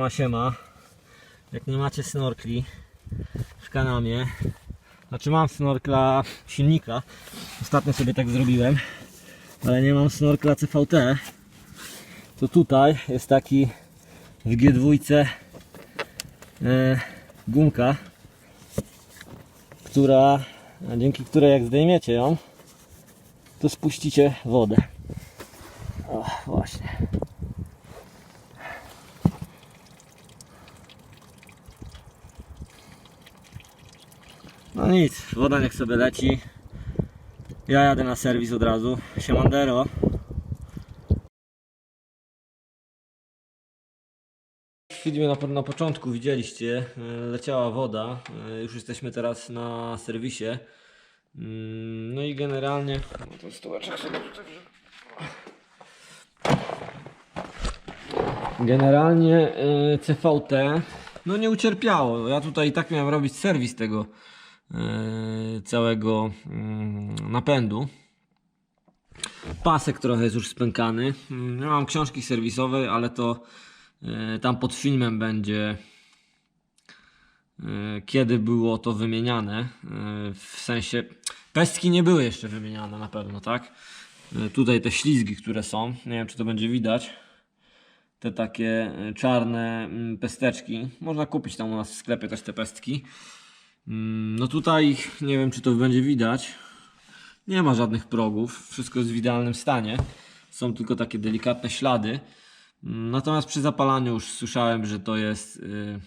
Siema, siema. Jak nie macie snorkli w kanamie, znaczy mam snorkla silnika, ostatnio sobie tak zrobiłem, ale nie mam snorkla CVT, to tutaj jest taki w G2 e, gumka, która, dzięki której jak zdejmiecie ją, to spuścicie wodę. O, właśnie. No nic, woda niech sobie leci. Ja jadę na serwis od razu. Siemandero. W filmie na, na początku widzieliście, e, leciała woda. E, Już jesteśmy teraz na serwisie. Mm, No i generalnie. No to stołeczek sobie. Generalnie y, CVT no nie ucierpiało. Ja tutaj i tak miałem robić serwis tego całego mm, napędu. Pasek trochę jest już spękany. Mm, Ja mam książki serwisowej, ale to y, tam pod filmem będzie y, kiedy było to wymieniane. W sensie pestki nie były jeszcze wymieniane na pewno, tak? Tutaj te ślizgi, które są, nie wiem czy to będzie widać te takie czarne mm, pesteczki. Można kupić tam u nas w sklepie też te pestki. Mm, No tutaj nie wiem czy to będzie widać. Nie ma żadnych progów. Wszystko jest w idealnym stanie. Są tylko takie delikatne ślady. Mm, Natomiast przy zapalaniu już słyszałem, że to jest y,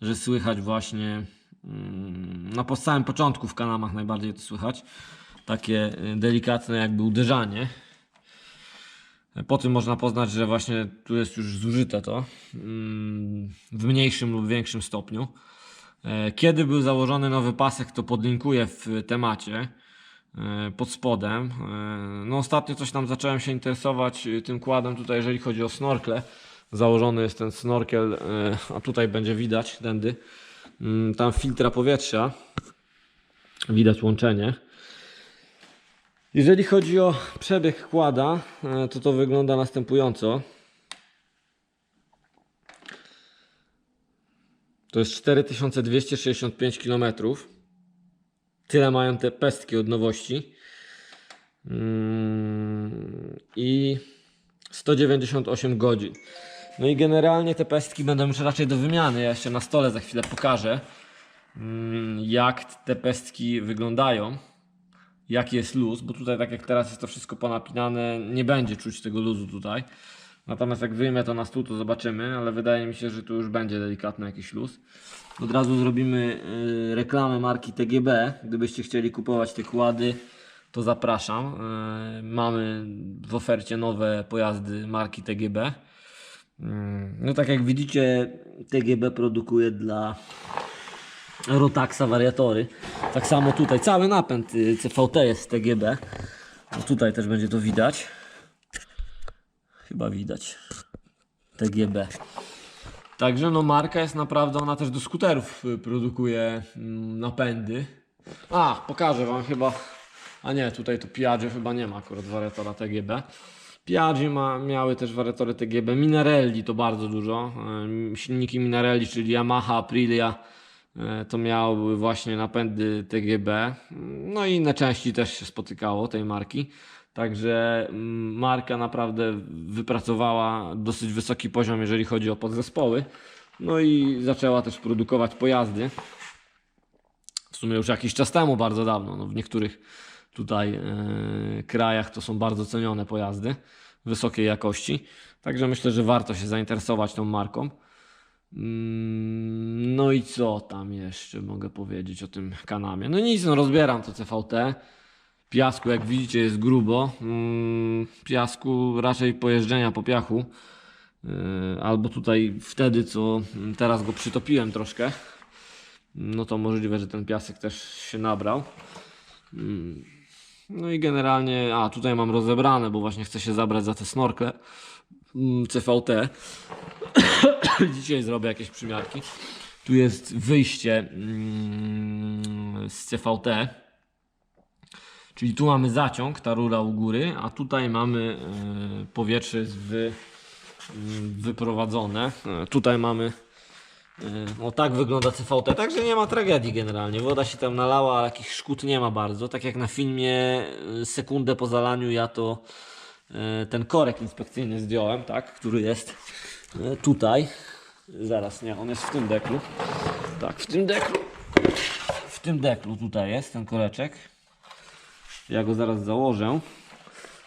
że słychać właśnie mm, na po samym początku w kanamach najbardziej to słychać. Takie y, delikatne jakby uderzanie. Po tym można poznać, że właśnie tu jest już zużyte to mm, w mniejszym lub większym stopniu. E, Kiedy był założony nowy pasek, to podlinkuję w temacie e, pod spodem. E, No ostatnio coś tam zacząłem się interesować tym kładem tutaj, jeżeli chodzi o snorkle. Założony jest ten snorkel, a tutaj będzie widać tędy. mm, Tam filtra powietrza. Widać łączenie. Jeżeli chodzi o przebieg kłada, e, to to wygląda następująco. To jest 4265 km. Tyle mają te pestki od nowości. Mm, I 198 godzin. No i generalnie te pestki będą już raczej do wymiany. Ja jeszcze na stole za chwilę pokażę, mm, jak te pestki wyglądają jaki jest luz, bo tutaj tak jak teraz jest to wszystko ponapinane, nie będzie czuć tego luzu tutaj. Natomiast jak wyjmę to na stół, to zobaczymy, ale wydaje mi się, że tu już będzie delikatny jakiś luz. Od razu zrobimy y, reklamę marki TGB. Gdybyście chcieli kupować te kłady, to zapraszam. Y, mamy w ofercie nowe pojazdy marki TGB. Y, no tak jak widzicie, TGB produkuje dla Rotaxa wariatory. Tak samo tutaj cały napęd y, CVT jest TGB. No tutaj też będzie to widać. Chyba widać. TGB. Także no marka jest naprawdę, ona też do skuterów y, produkuje mm, napędy. A, pokażę wam chyba. A nie, tutaj to Piaggio chyba nie ma akurat wariatora TGB. Piaggio ma, miały też wariatory TGB. Minarelli to bardzo dużo. Ym, Silniki Minarelli, czyli Yamaha, Aprilia to miały właśnie napędy TGB. No i inne części też się spotykało tej marki. Także mm, marka naprawdę wypracowała dosyć wysoki poziom, jeżeli chodzi o podzespoły. No i zaczęła też produkować pojazdy. W sumie już jakiś czas temu, bardzo dawno. No w niektórych tutaj e, krajach to są bardzo cenione pojazdy wysokiej jakości. Także myślę, że warto się zainteresować tą marką. Mm, No i co tam jeszcze mogę powiedzieć o tym kanamie? No nic, no rozbieram to CVT. Piasku, jak widzicie, jest grubo. Mm, Piasku raczej pojeżdżenia po piachu. Yy, Albo tutaj wtedy, co teraz go przytopiłem troszkę. No to możliwe, że ten piasek też się nabrał. Mm, No i generalnie, a tutaj mam rozebrane, bo właśnie chcę się zabrać za te snorkle CVT. Dzisiaj zrobię jakieś przymiarki. Tu jest wyjście mm, z CVT. Czyli tu mamy zaciąg, ta rura u góry, a tutaj mamy e, powietrze z w mm, wyprowadzone. E, Tutaj mamy e, o tak wygląda CVT, także nie ma tragedii generalnie. Woda się tam nalała, ale jakich szkód nie ma bardzo. Tak jak na filmie sekundę po zalaniu ja to ten korek inspekcyjny zdjąłem, tak, który jest tutaj. Zaraz, nie, on jest w tym deklu. Tak, w tym deklu. W tym deklu tutaj jest ten koreczek. Ja go zaraz założę.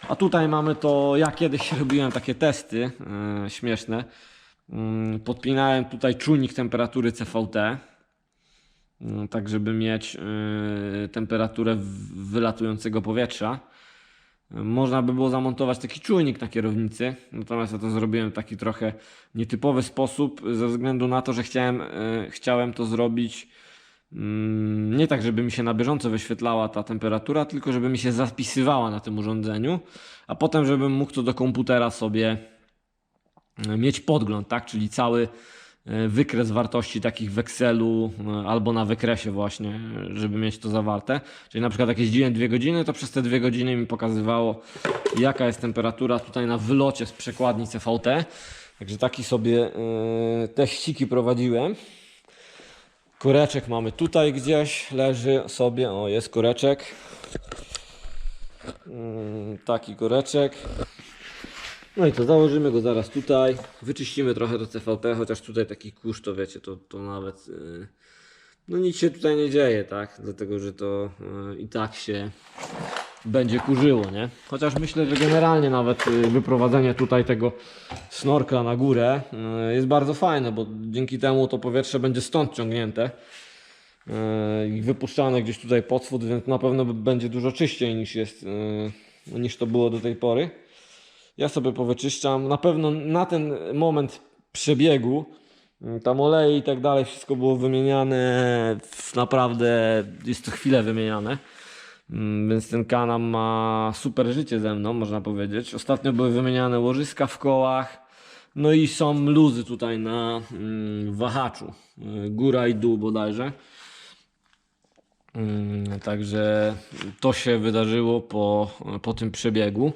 A tutaj mamy to, ja kiedyś robiłem takie testy e, śmieszne. Mm, podpinałem tutaj czujnik temperatury CVT. mm, Tak, żeby mieć e, temperaturę wylatującego powietrza. Można by było zamontować taki czujnik na kierownicy, natomiast ja to zrobiłem w taki trochę nietypowy sposób, ze względu na to, że chciałem, e, chciałem to zrobić Mm, nie tak, żeby mi się na bieżąco wyświetlała ta temperatura, tylko żeby mi się zapisywała na tym urządzeniu, a potem, żebym mógł to do komputera sobie e, mieć podgląd, tak? Czyli cały wykres wartości takich w Excelu e, albo na wykresie właśnie, e, żeby mieć to zawarte. Czyli na przykład jak jeździłem dwie godziny, to przez te dwie godziny mi pokazywało jaka jest temperatura tutaj na wylocie z przekładni CVT. Także taki sobie e, teściki prowadziłem. Koreczek mamy tutaj gdzieś, leży sobie, o jest koreczek. Mm, Taki koreczek. No i to założymy go zaraz tutaj. Wyczyścimy trochę to CVT, chociaż tutaj taki kurz to wiecie, to, to nawet yy, no nic się tutaj nie dzieje, tak? Dlatego, że to yy, i tak się będzie kurzyło, nie? Chociaż myślę, że generalnie nawet y, wyprowadzenie tutaj tego snorkla na górę y, jest bardzo fajne, bo dzięki temu to powietrze będzie stąd ciągnięte y, i wypuszczane gdzieś tutaj pod spód, więc na pewno będzie dużo czyściej niż jest, y, niż to było do tej pory. Ja sobie powyczyszczam. Na pewno na ten moment przebiegu y, tam oleje i tak dalej, wszystko było wymieniane. Naprawdę jest to chwilę wymieniane. Mm, Więc ten kanał ma super życie ze mną, można powiedzieć. Ostatnio były wymieniane łożyska w kołach. No i są luzy tutaj na mm, wahaczu. y, Góra i dół bodajże. Mm, Także to się wydarzyło po, po tym przebiegu.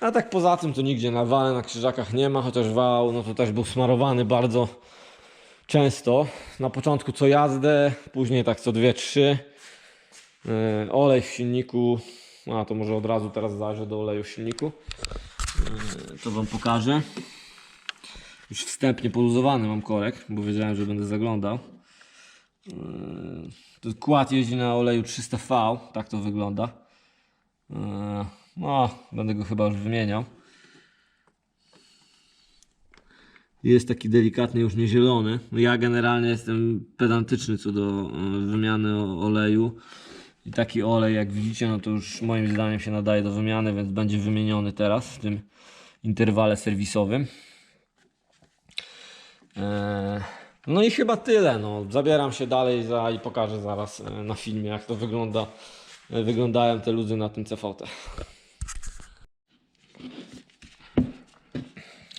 A tak poza tym to nigdzie na wale na krzyżakach nie ma, chociaż wał no to też był smarowany bardzo często. Na początku co jazdę, później tak co dwie, trzy. Yy, olej w silniku. A to może od razu teraz zajrzę do oleju w silniku. Yy, to Wam pokażę. Już wstępnie poluzowany mam korek, bo wiedziałem, że będę zaglądał. Yy, kład jeździ na oleju 300V, tak to wygląda. No, będę go chyba już wymieniał. Jest taki delikatny, już nie zielony. No Ja generalnie jestem pedantyczny co do e, wymiany oleju. I taki olej, jak widzicie, no to już moim zdaniem się nadaje do wymiany, więc będzie wymieniony teraz w tym interwale serwisowym. Eee, No i chyba tyle. No. Zabieram się dalej za, i pokażę zaraz e, na filmie, jak to wygląda, e, wyglądają te luzy na tym CVT.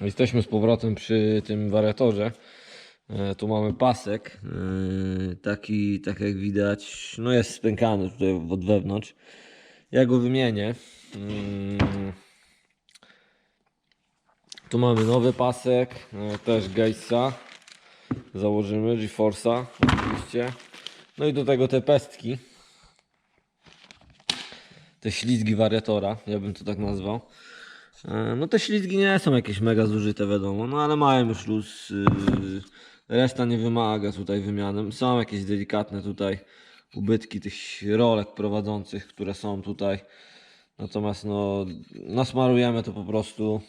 Jesteśmy z powrotem przy tym wariatorze. E, Tu mamy pasek. e, Taki, tak jak widać, no jest spękany tutaj od wewnątrz. Ja go wymienię. Mm. Tu mamy nowy pasek, e, też Gatesa. Założymy GeForce'a oczywiście. No i do tego te pestki. Te ślizgi wariatora, ja bym to tak nazwał. E, No te ślizgi nie są jakieś mega zużyte wiadomo, no ale mają już luz. yy, Reszta nie wymaga tutaj wymiany. Są jakieś delikatne tutaj ubytki tych rolek prowadzących, które są tutaj. Natomiast no nasmarujemy to po prostu.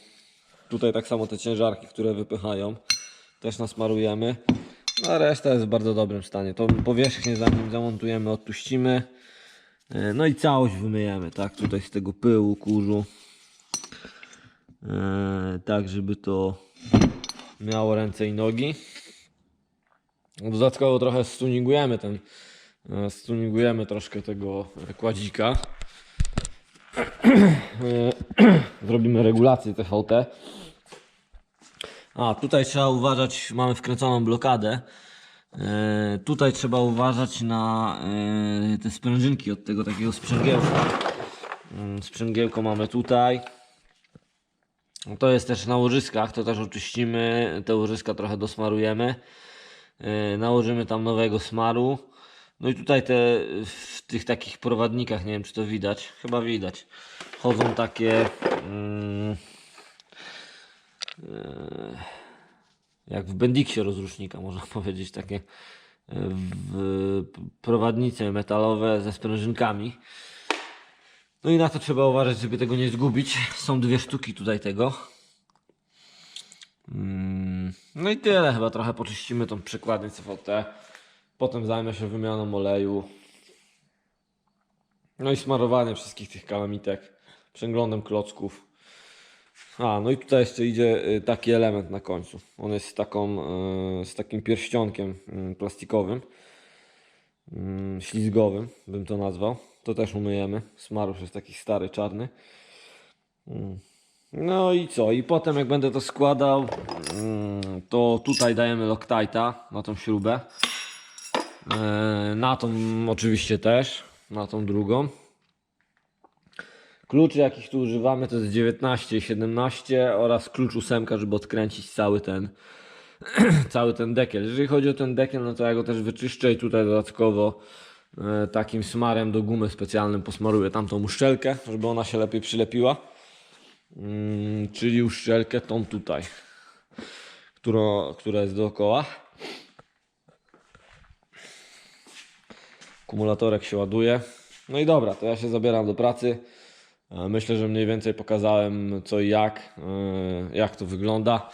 Tutaj tak samo te ciężarki, które wypychają, też nasmarujemy. No, a reszta jest w bardzo dobrym stanie. To powierzchnię zanim zamontujemy, odpuścimy. E, No i całość wymyjemy, tak? Tutaj z tego pyłu, kurzu. E, tak, żeby to miało ręce i nogi. Dodatkowo trochę stuningujemy ten, e, stuningujemy troszkę tego e, kładzika. Zrobimy regulację TVT. A, tutaj trzeba uważać, mamy wkręconą blokadę. Tutaj trzeba uważać na te sprężynki od tego takiego sprzęgiełka. Mm, Sprzęgiełko mamy tutaj. To jest też na łożyskach, to też oczyścimy, te łożyska trochę dosmarujemy. Yy, Nałożymy tam nowego smaru. No i tutaj te w tych takich prowadnikach, nie wiem czy to widać, chyba widać. Chodzą takie mm, yy, jak w Bendixie rozrusznika, można powiedzieć, takie w, prowadnice metalowe ze sprężynkami. No i na to trzeba uważać, żeby tego nie zgubić. Są dwie sztuki tutaj tego. Mm, No i tyle, chyba trochę poczyścimy tą przekładnię CVT. Potem zajmę się wymianą oleju. No i smarowaniem wszystkich tych kalamitek. Przeglądem klocków. A, no i tutaj jeszcze idzie y, taki element na końcu. On jest z, taką, y, z takim pierścionkiem y, plastikowym. Mm, ślizgowym, bym to nazwał. To też umyjemy. Smarusz jest taki stary, czarny. Mm. No i co? I potem jak będę to składał, mm, to tutaj dajemy Loctite'a na tą śrubę. E, Na tą oczywiście też, na tą drugą. Kluczy jakich tu używamy to jest 19 i 17 oraz klucz 8, żeby odkręcić cały ten cały ten dekiel. Jeżeli chodzi o ten dekiel, no to ja go też wyczyszczę i tutaj dodatkowo takim smarem do gumy specjalnym posmaruję tamtą uszczelkę, żeby ona się lepiej przylepiła. Mm, czyli uszczelkę tą tutaj, która, która jest dookoła. Akumulatorek się ładuje. No i dobra, to ja się zabieram do pracy. E, Myślę, że mniej więcej pokazałem co i jak, e, jak to wygląda.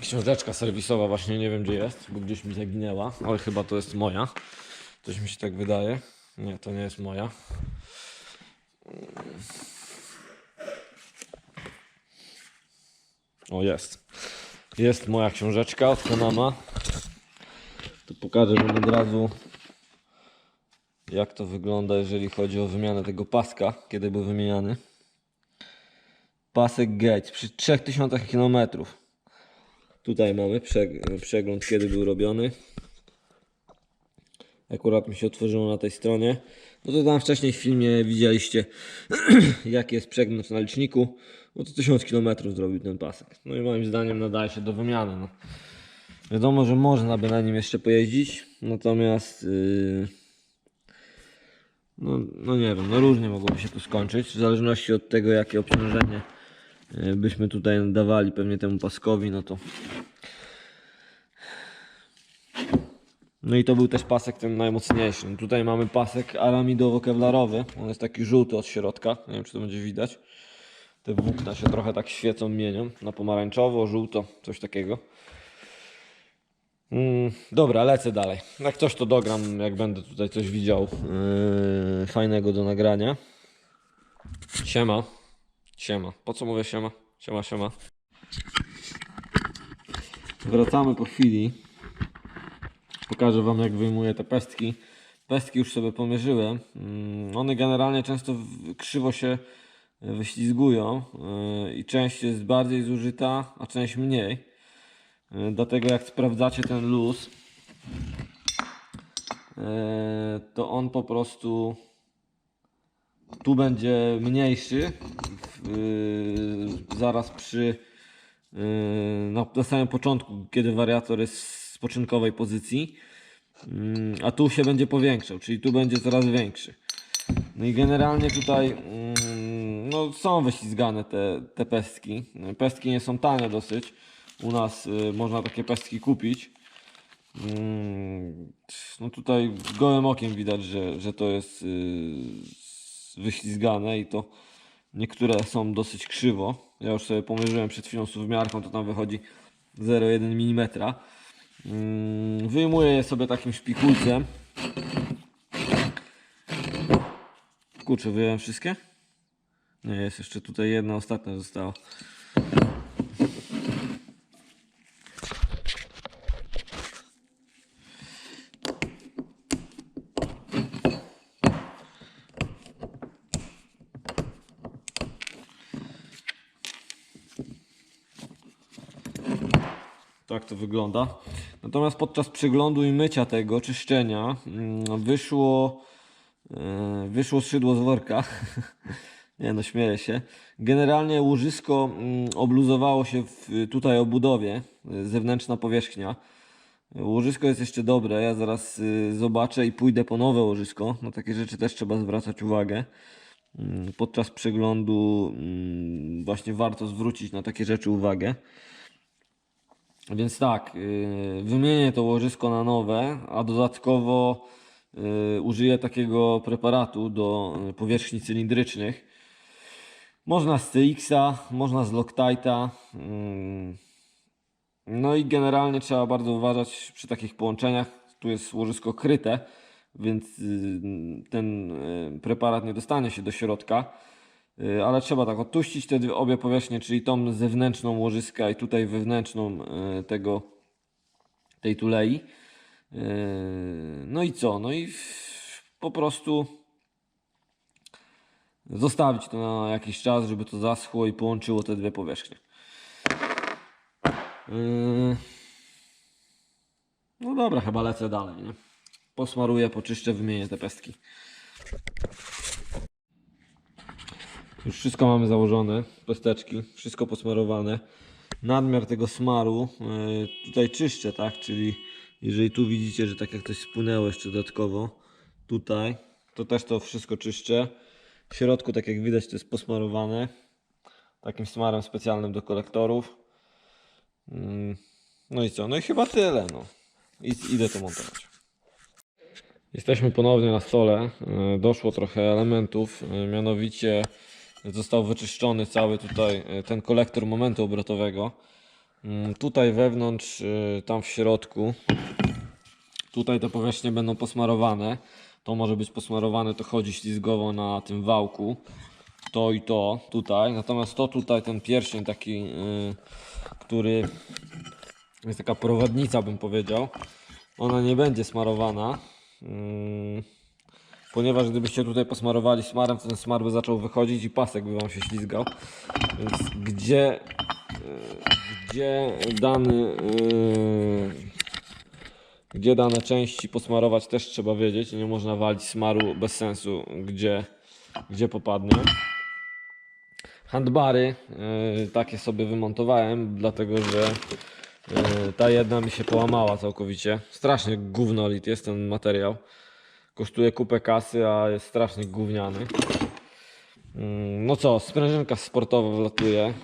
Książeczka serwisowa właśnie nie wiem gdzie jest, bo gdzieś mi zaginęła, ale chyba to jest moja. Coś mi się tak wydaje. Nie, to nie jest moja. O, jest. Jest moja książeczka od Konama. To pokażę Wam od razu, jak to wygląda, jeżeli chodzi o wymianę tego paska, kiedy był wymieniany. Pasek Gates przy 3000 km. Tutaj mamy przeg- przegląd, kiedy był robiony. Akurat mi się otworzyło na tej stronie. No to tam wcześniej w filmie widzieliście, jaki jest przegląd na liczniku. No to 1000 km zrobił ten pasek. No i moim zdaniem nadaje się do wymiany. No. Wiadomo, że można by na nim jeszcze pojeździć, natomiast yy, no, no nie wiem, no różnie mogłoby się tu skończyć, w zależności od tego, jakie obciążenie byśmy tutaj dawali pewnie temu paskowi, no to No i to był też pasek ten najmocniejszy. No tutaj mamy pasek aramidowo-kewlarowy. On jest taki żółty od środka. Nie wiem, czy to będzie widać. Te włókna się trochę tak świecą, mienią. Na pomarańczowo, żółto, coś takiego. Mm, dobra, lecę dalej. Jak coś to dogram, jak będę tutaj coś widział yy, fajnego do nagrania. Siema. Siema. Po co mówię siema? Siema, siema. Wracamy po chwili. Pokażę Wam jak wyjmuję te pestki. Pestki już sobie pomierzyłem. Mm, One generalnie często krzywo się e, wyślizgują yy, i część jest bardziej zużyta, a część mniej. Yy, Dlatego jak sprawdzacie ten luz, to on po prostu tu będzie mniejszy yy, zaraz przy yy, na, na samym początku, kiedy wariator jest w spoczynkowej pozycji, Mm, a tu się będzie powiększał, czyli tu będzie coraz większy. No i generalnie tutaj mm, no, są wyślizgane te, te pestki. Pestki nie są tanie dosyć. U nas y, można takie pestki kupić. Mm, No tutaj gołym okiem widać, że, że to jest y, wyślizgane i to niektóre są dosyć krzywo. Ja już sobie pomierzyłem przed chwilą suwmiarką, to tam wychodzi 0,1 mm. Wyjmuję je sobie takim szpikulcem. Kurczę, wyjąłem wszystkie? Nie, jest jeszcze tutaj jedna ostatnia została. Tak to wygląda. Natomiast podczas przeglądu i mycia tego, czyszczenia, mm, wyszło, e, wyszło skrzydło z worka. Nie no, śmieję się. Generalnie łożysko mm, obluzowało się w, tutaj o budowie, y, zewnętrzna powierzchnia. Łożysko jest jeszcze dobre, ja zaraz y, zobaczę i pójdę po nowe łożysko. Na takie rzeczy też trzeba zwracać uwagę. Mm, Podczas przeglądu właśnie warto zwrócić na takie rzeczy uwagę. Więc tak, yy, wymienię to łożysko na nowe, a dodatkowo yy, użyję takiego preparatu do yy, powierzchni cylindrycznych. Można z CX-a, można z Loctite'a. Yy. No i generalnie trzeba bardzo uważać przy takich połączeniach. Tu jest łożysko kryte, więc ten preparat nie dostanie się do środka. Yy, Ale trzeba tak odtuścić te obie powierzchnie, czyli tą zewnętrzną łożyska i tutaj wewnętrzną yy, tego, tej tulei. Yy, No i co? No i po prostu zostawić to na jakiś czas, żeby to zaschło i połączyło te dwie powierzchnie. No dobra, chyba lecę dalej, nie? Posmaruję, poczyszczę, wymienię te pestki. Już wszystko mamy założone, pesteczki, wszystko posmarowane. Nadmiar tego smaru yy, tutaj czyszczę, tak? Czyli jeżeli tu widzicie, że tak jak coś spłynęło jeszcze dodatkowo, tutaj, to też to wszystko czyszczę. W środku, tak jak widać, to jest posmarowane takim smarem specjalnym do kolektorów. Mm, No i co? No i chyba tyle. No. I, idę to montować. Jesteśmy ponownie na stole. E, Doszło trochę elementów. e, Mianowicie został wyczyszczony cały tutaj e, ten kolektor momentu obrotowego. Mm, Tutaj wewnątrz, e, tam w środku. Tutaj te powierzchnie będą posmarowane. To może być posmarowane, to chodzi ślizgowo na tym wałku. To i to tutaj. Natomiast to tutaj, ten pierścień taki, yy, który jest taka prowadnica, bym powiedział. Ona nie będzie smarowana. Ponieważ gdybyście tutaj posmarowali smarem, to ten smar by zaczął wychodzić i pasek by wam się ślizgał. Więc gdzie, yy, gdzie dany yy, gdzie dane części posmarować też trzeba wiedzieć. Nie można walić smaru bez sensu, gdzie, gdzie popadnie. Handbary yy, takie sobie wymontowałem, dlatego że ta jedna mi się połamała całkowicie. Strasznie gównolit jest ten materiał. Kosztuje kupę kasy, a jest strasznie gówniany. Mm, No co, sprężynka sportowa wlatuje.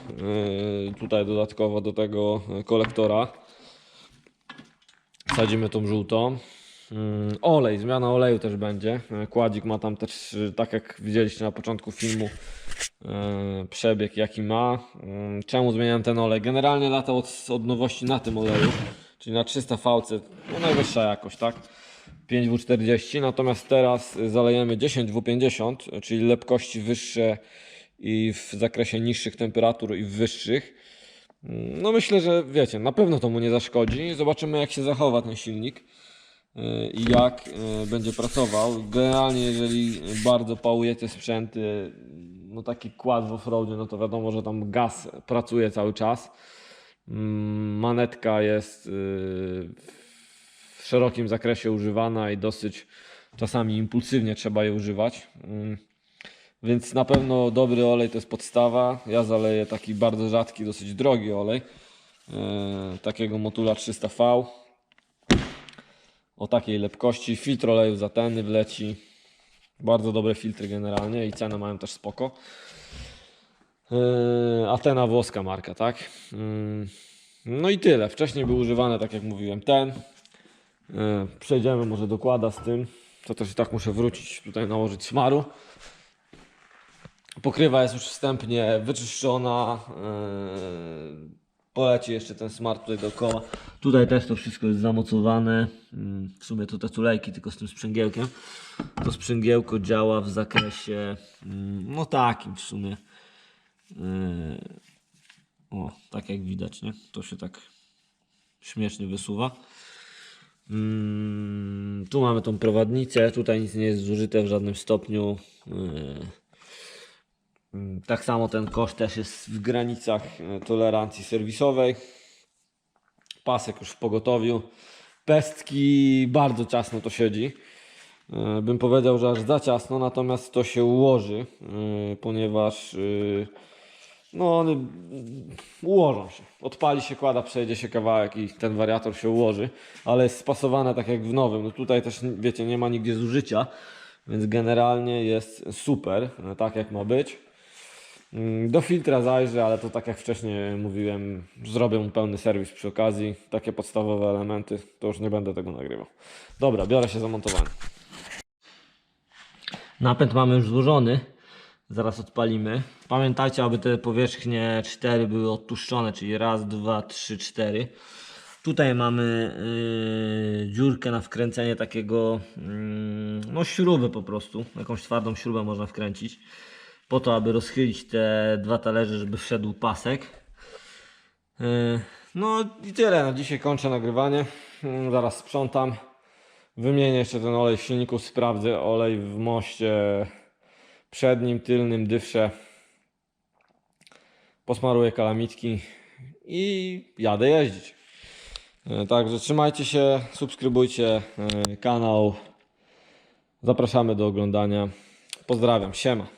Yy, tutaj dodatkowo do tego kolektora. Sadzimy tą żółtą. Mm, Olej, zmiana oleju też będzie. E, Kładzik ma tam też, y, tak jak widzieliście na początku filmu, e, przebieg jaki ma. Mm, Czemu zmieniałem ten olej? Generalnie lata od, od nowości na tym oleju, czyli na 300 VC, no najwyższa jakość, tak? 5W40, natomiast teraz zalejemy 10W50, y, czyli lepkości wyższe i w zakresie niższych temperatur i wyższych. No myślę, że wiecie, na pewno to mu nie zaszkodzi. Zobaczymy jak się zachowa ten silnik yy, i jak yy, będzie pracował. Generalnie jeżeli bardzo pałujecie sprzęty, no taki kład w offroadzie, no to wiadomo, że tam gaz pracuje cały czas. Mm, Manetka jest yy, w szerokim zakresie używana i dosyć czasami impulsywnie trzeba jej używać. Mm. Więc na pewno dobry olej to jest podstawa. Ja zaleję taki bardzo rzadki, dosyć drogi olej. e, takiego Motula 300V. O takiej lepkości. Filtr oleju zateny wleci. Bardzo dobre filtry generalnie i cenę mają też spoko. E, Atena włoska marka, tak? Mm, No i tyle. Wcześniej był używany, tak jak mówiłem, ten. E, Przejdziemy może dokłada z tym. To też i tak muszę wrócić tutaj nałożyć smaru. Pokrywa jest już wstępnie wyczyszczona. Yy, poleci jeszcze ten smart tutaj dookoła. Tutaj też to wszystko jest zamocowane. Yy, w sumie to te tulejki, tylko z tym sprzęgiełkiem. To sprzęgiełko działa w zakresie yy, no takim w sumie. Yy, o, tak jak widać, nie? To się tak śmiesznie wysuwa. Mm, tu mamy tą prowadnicę. Tutaj nic nie jest zużyte w żadnym stopniu. Yy, Mm, Tak samo ten koszt też jest w granicach e, tolerancji serwisowej. Pasek już w pogotowiu. Pestki bardzo ciasno to siedzi. e, bym powiedział, że aż za ciasno, natomiast to się ułoży, e, ponieważ no one mm, ułożą się. Odpali się kłada, przejdzie się kawałek i ten wariator się ułoży, ale jest spasowane tak jak w nowym. No tutaj też wiecie, nie ma nigdzie zużycia, więc generalnie jest super, e, tak jak ma być. Mm, Do filtra zajrzę, ale to tak jak wcześniej mówiłem, zrobię pełny serwis przy okazji. Takie podstawowe elementy, to już nie będę tego nagrywał. Dobra, biorę się za montowanie. Napęd mamy już złożony. Zaraz odpalimy. Pamiętajcie, aby te powierzchnie 4 były odtłuszczone, czyli raz, dwa, trzy, cztery. Tutaj mamy yy, dziurkę na wkręcenie takiego, yy, no śruby po prostu. Jakąś twardą śrubę można wkręcić. Po to, aby rozchylić te dwa talerze, żeby wszedł pasek. Yy, No i tyle. Na dzisiaj kończę nagrywanie. Yy, Zaraz sprzątam. Wymienię jeszcze ten olej w silniku, sprawdzę olej w moście przednim, tylnym, dywsze. Posmaruję kalamitki i jadę jeździć. E, Także trzymajcie się, subskrybujcie e, kanał. Zapraszamy do oglądania. Pozdrawiam, siema.